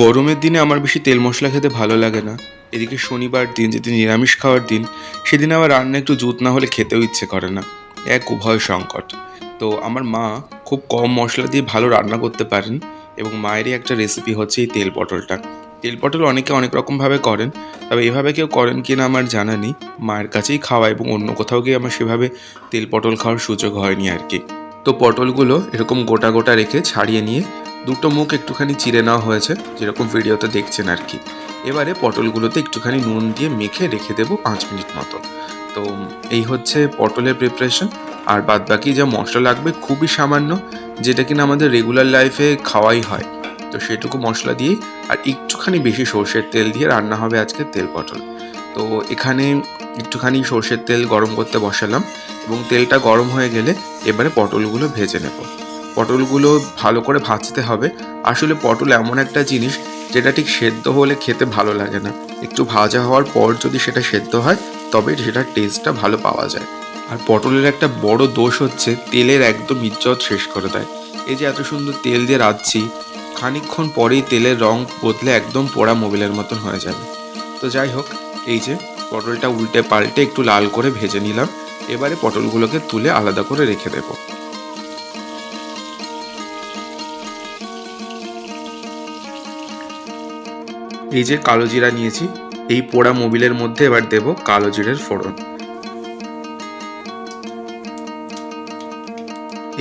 গরমের দিনে আমার বেশি তেল মশলা খেতে ভালো লাগে না। এদিকে শনিবার দিন, যেদিন নিরামিষ খাওয়ার দিন, সেদিন আবার রান্না একটু জুত না হলে খেতেও ইচ্ছে করে না। এক উভয় সংকট। তো আমার মা খুব কম মশলা দিয়ে ভালো রান্না করতে পারেন এবং মায়েরই একটা রেসিপি হচ্ছে এই তেল পটলটা। তেল পটল অনেকে অনেক রকমভাবে করেন, তবে এভাবে কেউ করেন কি না আমার জানা নেই। মায়ের কাছেই খাওয়া এবং অন্য কোথাও গিয়ে আমার সেভাবে তেল পটল খাওয়ার সুযোগ হয়নি আর কি। তো পটলগুলো এরকম গোটা গোটা রেখে ছাড়িয়ে নিয়ে দুটো মুখ একটুখানি চিড়ে নেওয়া হয়েছে, যেরকম ভিডিওতে দেখছেন আর কি। এবারে পটলগুলোতে একটুখানি নুন দিয়ে মেখে রেখে দেবো পাঁচ মিনিট মতো। তো এই হচ্ছে পটলের প্রিপারেশন আর বাদ বাকি যা মশলা লাগবে খুবই সামান্য, যেটা কিনা আমাদের রেগুলার লাইফে খাওয়াই হয়। তো সেটুকু মশলা দিয়েই, আর একটুখানি বেশি সর্ষের তেল দিয়ে রান্না হবে আজকে তেল পটল। তো এখানে একটুখানি সর্ষের তেল গরম করতে বসালাম, এবং তেলটা গরম হয়ে গেলে এবারে পটলগুলো ভেজে নেব। পটলগুলো ভালো করে ভাজতে হবে। আসলে পটল এমন একটা জিনিস যেটা ঠিক সেদ্ধ হলে খেতে ভালো লাগে না। একটু ভাজা হওয়ার পর যদি সেটা সেদ্ধ হয়, তবে সেটার টেস্টটা ভালো পাওয়া যায়। আর পটলের একটা বড় দোষ হচ্ছে, তেলের একদম ইজ্জত শেষ করে দেয়। এই যে এত সুন্দর তেল দিয়ে রাঁধছি, খানিকক্ষণ পরেই তেলের রং বদলে একদম পোড়া মোবিলের মতন হয়ে যাবে। তো যাই হোক, এই যে পটলটা উল্টে পাল্টে একটু লাল করে ভেজে নিলাম। এবারে পটলগুলোকে তুলে আলাদা করে রেখে দেবো। এই যে কালো জিরা নিয়েছি, এই পোড়া মোবিলের মধ্যে এবার দেব কালো জিরের ফোড়ন।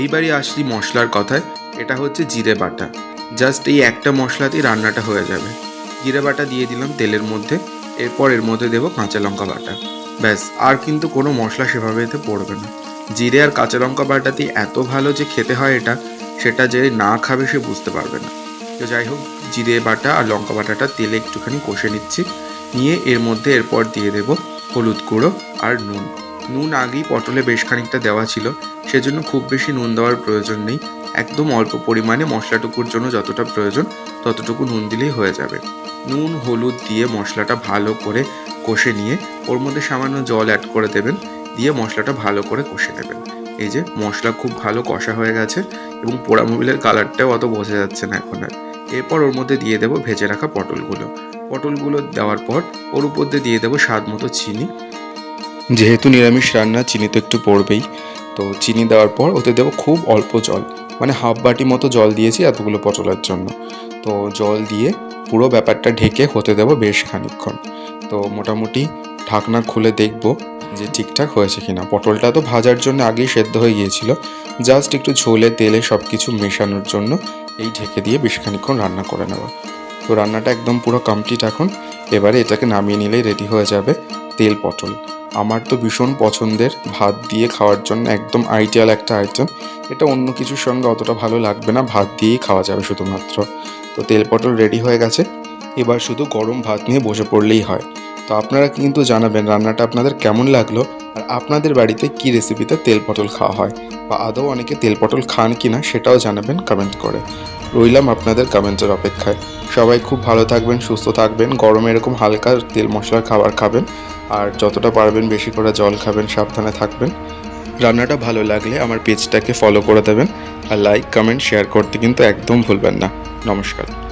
এইবারই আসছি মশলার কথায়, এটা হচ্ছে জিরে বাটা। জাস্ট এই একটা মশলাতেই রান্নাটা হয়ে যাবে। জিরে বাটা দিয়ে দিলাম তেলের মধ্যে, এরপর এর মধ্যে দেবো কাঁচা লঙ্কা বাটা। ব্যাস, আর কিন্তু কোনো মশলা সেভাবে এতে পড়বে না। জিরে আর কাঁচা লঙ্কা বাটাতেই এত ভালো যে খেতে হয় এটা, সেটা যে না খাবে সে বুঝতে পারবে না। তো যাই হোক জিরে বাটা আর লঙ্কা বাটাটা তেলে একটুখানি কষে নিচ্ছি। নিয়ে এর মধ্যে এরপর দিয়ে দেব হলুদ গুঁড়ো আর নুন। নুন আগেই পটলে বেশ খানিকটা দেওয়া ছিল, সেজন্য খুব বেশি নুন দেওয়ার প্রয়োজন নেই। একদম অল্প পরিমাণে মশলাটুকুর জন্য যতটা প্রয়োজন ততটুকু নুন দিলেই হয়ে যাবে। নুন, হলুদ দিয়ে মশলাটা ভালো করে কষে নিয়ে ওর মধ্যে সামান্য জল অ্যাড করে দেবেন, দিয়ে মশলাটা ভালো করে কষে নেবেন। এই যে মশলা খুব ভালো কষা হয়ে গেছে এবং পোড়া মোবিলের কালারটাও অত বোঝা যাচ্ছে না এখন আর। এরপর ওর মধ্যে দিয়ে দেবো ভেজে রাখা পটলগুলো। পটলগুলো দেওয়ার পর ওর উপর দিয়ে দিয়ে দেবো স্বাদ মতো চিনি। যেহেতু নিরামিষ রান্না, চিনি তো একটু পড়বেই। তো চিনি দেওয়ার পর ওতে দেবো খুব অল্প জল মানে হাফ বাটি মতো জল দিয়েছি এতগুলো পটলের জন্য। তো জল দিয়ে পুরো ব্যাপারটা ঢেকে হতে দেবো বেশ খানিকক্ষণ। তো মোটামুটি ঢাকনা খুলে দেখব যে ঠিকঠাক হয়েছে কিনা। পটলটা তো ভাজার জন্য আগেই সেদ্ধ হয়ে গিয়েছিল। জাস্ট একটু ঝোলে, তেলে সব কিছু মেশানোর জন্য এই ঢেকে দিয়ে বেশ খানিক্ষণ রান্না করে নেওয়া তো রান্নাটা একদম পুরো কমপ্লিট এখন। এবারে এটাকে নামিয়ে নিলেই রেডি হয়ে যাবে তেল, পটল। আমার তো ভীষণ পছন্দের ভাত দিয়ে খাওয়ার জন্য একদম আইডিয়াল একটা আইটেম এটা অন্য কিছুর সঙ্গে অতটা ভালো লাগবে না, ভাত দিয়েই খাওয়া যাবে শুধুমাত্র। তো তেল, পটল রেডি হয়ে গেছে। এবার শুধু গরম ভাত নিয়ে বসে পড়লেই হয়। তো আপনারা কিন্তু জানাবেন রান্নাটা আপনাদের কেমন লাগল আর আপনাদের বাড়িতে কি রেসিপিতে তেল পটল খাওয়া হয় বা আদৌ অনেকে তেল পটল খান কি না সেটাও জানাবেন কমেন্ট করে। রইলাম আপনাদের কমেন্টের অপেক্ষায়। সবাই খুব ভালো থাকবেন, সুস্থ থাকবেন, গরমে এরকম হালকা তেল মশলার খাবার খাবেন আর যতটা পারবেন বেশি করে জল খাবেন, সাবধানে থাকবেন। রান্নাটা ভালো লাগলে আমার পেজটাকে ফলো করে দেবেন আর লাইক কমেন্ট শেয়ার করতে কিন্তু একদম ভুলবেন না। নমস্কার।